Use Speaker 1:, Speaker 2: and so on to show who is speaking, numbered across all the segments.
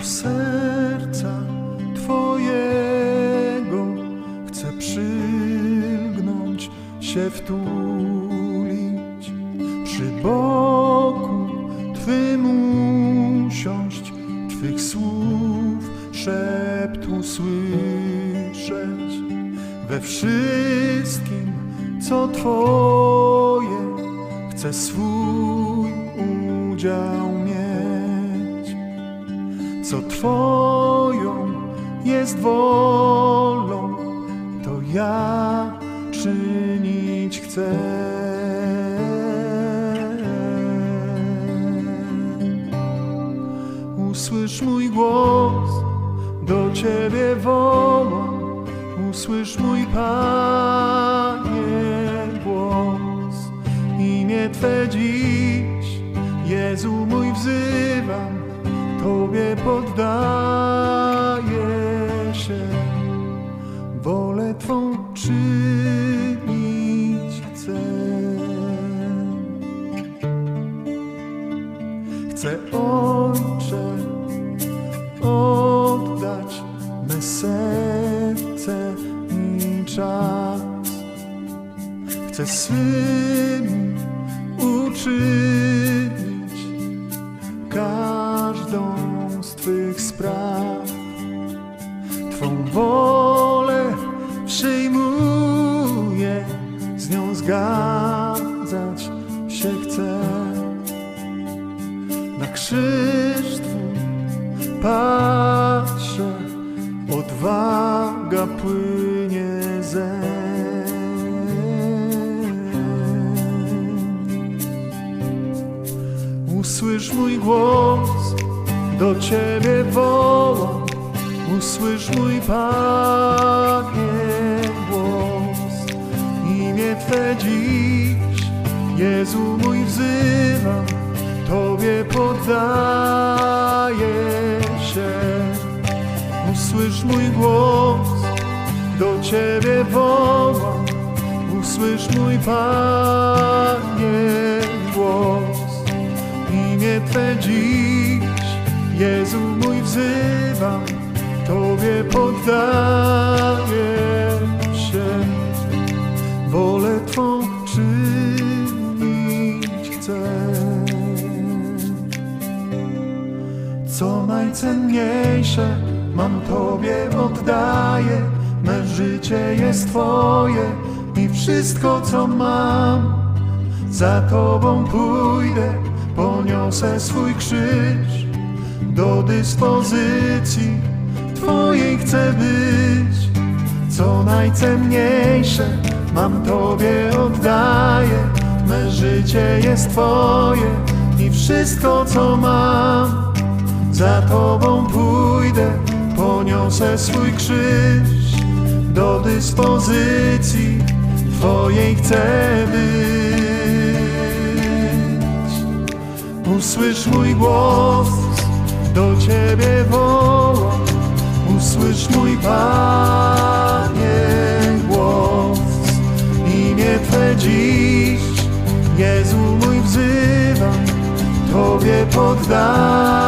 Speaker 1: serca Twojego. Chcę przylgnąć, się wtulić, przy boku Twym usiąść, Twych słów szeptu słyszeć, we wszystkim, co Twoje, chcę swój udział mieć co Twoją jest wolą, to ja czynić chcę. Usłysz mój głos, do Ciebie wołam, usłysz mój Panie głos. Imię Twe dziś, Jezu mój wzywam, Tobie poddaję się, wolę Twą czynić chcę. Chcę Ojcze oddać me serce i czas. Chcę swym uczynić wolę przyjmuję, z nią zgadzać się chcę. Na krzyż patrzę, odwaga płynie zeń. Usłysz mój głos, do Ciebie wołam, usłysz mój Panie głos. Imię Twe dziś, Jezu mój wzywam, Tobie poddaję się. Usłysz mój głos, do Ciebie wołam, usłysz mój Panie Co najcenniejsze mam Tobie oddaję, me życie jest Twoje i wszystko co mam. Za Tobą pójdę, poniosę swój krzyż, do dyspozycji Twojej chcę być. Co najcenniejsze mam Tobie oddaję, me życie jest Twoje i wszystko co mam. Za Tobą pójdę, poniosę swój krzyż, do dyspozycji Twojej chcę być. Usłysz mój głos, do Ciebie wołam, usłysz mój Panie głos. Imię Twe dziś, Jezu mój wzywam, Tobie poddaję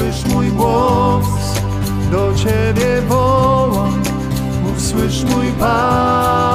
Speaker 1: Usłysz mój głos, do Ciebie wołam, usłysz mój Panie